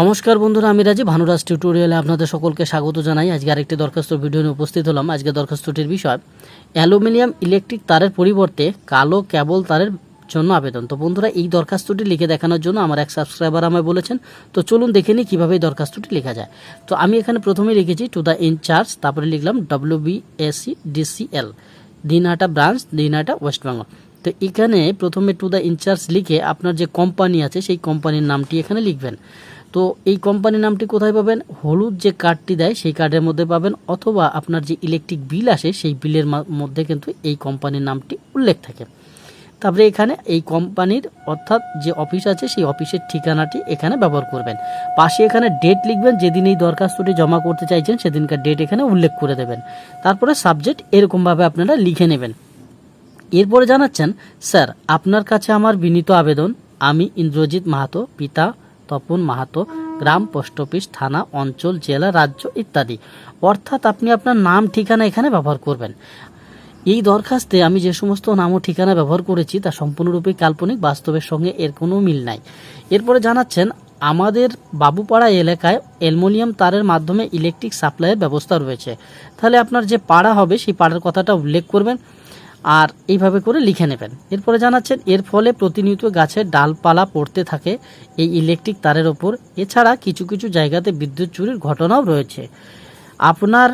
নমস্কার বন্ধুরা, আমি রাজি ভানুরাজ টিউটোরিয়ালে আপনাদের সকলকে স্বাগত জানাই। আজকে আরেকটি দরখাস্ত ভিডিও নিয়ে উপস্থিত হলাম। আজকে দরখাস্তটির বিষয়, অ্যালুমিনিয়াম ইলেকট্রিক তারের পরিবর্তে কালো কেবল তারের জন্য আবেদন। তো বন্ধুরা, এই দরখাস্তটি লিখে দেখানোর জন্য আমার এক সাবস্ক্রাইবার আমায় বলেছেন। তো চলুন দেখে নিই কীভাবে এই দরখাস্তটি লেখা যায়। তো আমি এখানে প্রথমে লিখেছি টু দ্য ইনচার্জ তারপরে লিখলাম W B AC DCL Dinhata branch Dinhata West Bengal. তো এখানে প্রথমে টু দ্য ইনচার্জ লিখে আপনার যে কোম্পানি আছে, সেই কোম্পানির নামটি এখানে লিখবেন। তো এই কোম্পানির নামটি কোথায় পাবেন? হলুদ যে কার্ডটি দেয়, সেই কার্ডের মধ্যে পাবেন, অথবা আপনার যে ইলেকট্রিক বিল আসে, সেই বিলের মধ্যে কিন্তু এই কোম্পানির নামটি উল্লেখ থাকে। তারপরে এখানে এই কোম্পানির অর্থাৎ যে অফিস আছে, সেই অফিসের ঠিকানাটি এখানে ব্যবহার করবেন। পাশে এখানে ডেট লিখবেন, যেদিন এই দরখাস্তটি জমা করতে চাইছেন, সেদিনকার ডেট এখানে উল্লেখ করে দেবেন। তারপরে সাবজেক্ট এরকমভাবে আপনারা লিখে নেবেন। এরপরে জানাচ্ছেন, স্যার, আপনার কাছে আমার বিনীত আবেদন। আমি ইন্দ্রজিৎ মাহাতো, পিতা তপন মাহাতো গ্রাম, পোস্ট অফিস, থানা, অঞ্চল, জেলা, রাজ্য ইত্যাদি। অর্থাৎ আপনি আপনার নাম, ঠিকানা এখানে ব্যবহার করবেন। এই দরখাস্তে আমি যে সমস্ত নাম ও ঠিকানা ব্যবহার করেছি, তা সম্পূর্ণরূপে কাল্পনিক, বাস্তবের সঙ্গে এর কোনো মিল নাই। এরপরে জানাচ্ছেন, আমাদের বাবুপাড়া এলাকায় অ্যালমোনিয়াম তারের মাধ্যমে ইলেকট্রিক সাপ্লাইয়ের ব্যবস্থা রয়েছে। তাহলে আপনার যে পাড়া হবে, সেই পাড়ার কথাটা উল্লেখ করবেন। আর এইভাবে করে লিখে নেবেন। এরপরে জানাচ্ছেন, এর ফলে প্রতিনিয়ত গাছের ডালপালা পড়তে থাকে এই ইলেকট্রিক তারের ওপর। এছাড়া কিছু কিছু জায়গাতে বিদ্যুৎ চুরির ঘটনাও রয়েছে। আপনার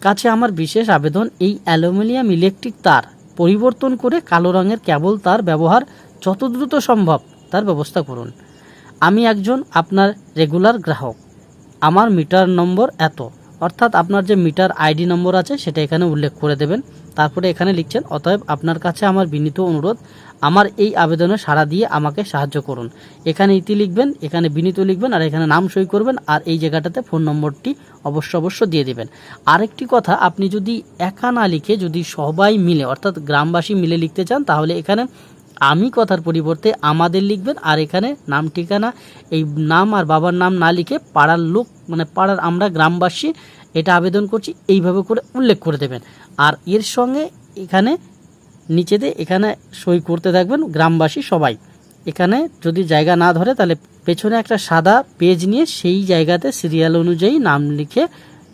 কাছে আমার বিশেষ আবেদন, এই অ্যালুমিনিয়াম ইলেকট্রিক তার পরিবর্তন করে কালো রঙের কেবল তার ব্যবহার যত দ্রুত সম্ভব তার ব্যবস্থা করুন। আমি একজন আপনার রেগুলার গ্রাহক। আমার মিটার নম্বর এত। অর্থাৎ আপনার যে মিটার আইডি নম্বর আছে সেটা এখানে উল্লেখ করে দেবেন। তারপরে এখানে লিখছেন, অতএব আপনার কাছে আমার বিনীত অনুরোধ, আমার এই আবেদনে সাড়া দিয়ে আমাকে সাহায্য করুন। এখানে ইতি লিখবেন, এখানে বিনীত লিখবেন, আর এখানে নাম সই করবেন, আর এই জায়গাটাতে ফোন নম্বরটি অবশ্য অবশ্য দিয়ে দিবেন। আরেকটি কথা, আপনি যদি একা না লিখে যদি সবাই মিলে, অর্থাৎ গ্রামবাসী মিলে লিখতে চান, তাহলে এখানে আমি কথার পরিবর্তে আমাদের লিখবেন আর এখানে নাম, ঠিকানা, এই নাম আর বাবার নাম না লিখে পাড়ার লোক মানে পাড়ার আমরা গ্রামবাসী এটা আবেদন করছি, এইভাবে করে উল্লেখ করে দেবেন। আর এর সঙ্গে এখানে নিচেতে এখানে সই করতে থাকবেন গ্রামবাসী সবাই। এখানে যদি জায়গা না ধরে তাহলে পেছনে একটা সাদা পেজ নিয়ে সেই জায়গাতে সিরিয়াল অনুযায়ী নাম লিখে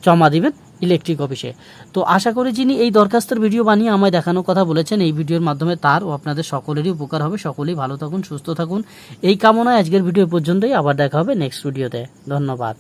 জমা দিবেন। ইলেকট্রিক অফিসে। তো আশা করি যিনি এই দরখাস্তের ভিডিও বানিয়ে আমায় দেখানোর কথা বলেছেন, এই ভিডিওর মাধ্যমে তার ও আপনাদের সকলেরই উপকার হবে। সকলেই ভালো থাকুন, সুস্থ থাকুন। এই কামনায় আজকের ভিডিও পর্যন্তই। আবার দেখা হবে নেক্সট ভিডিওতে ধন্যবাদ।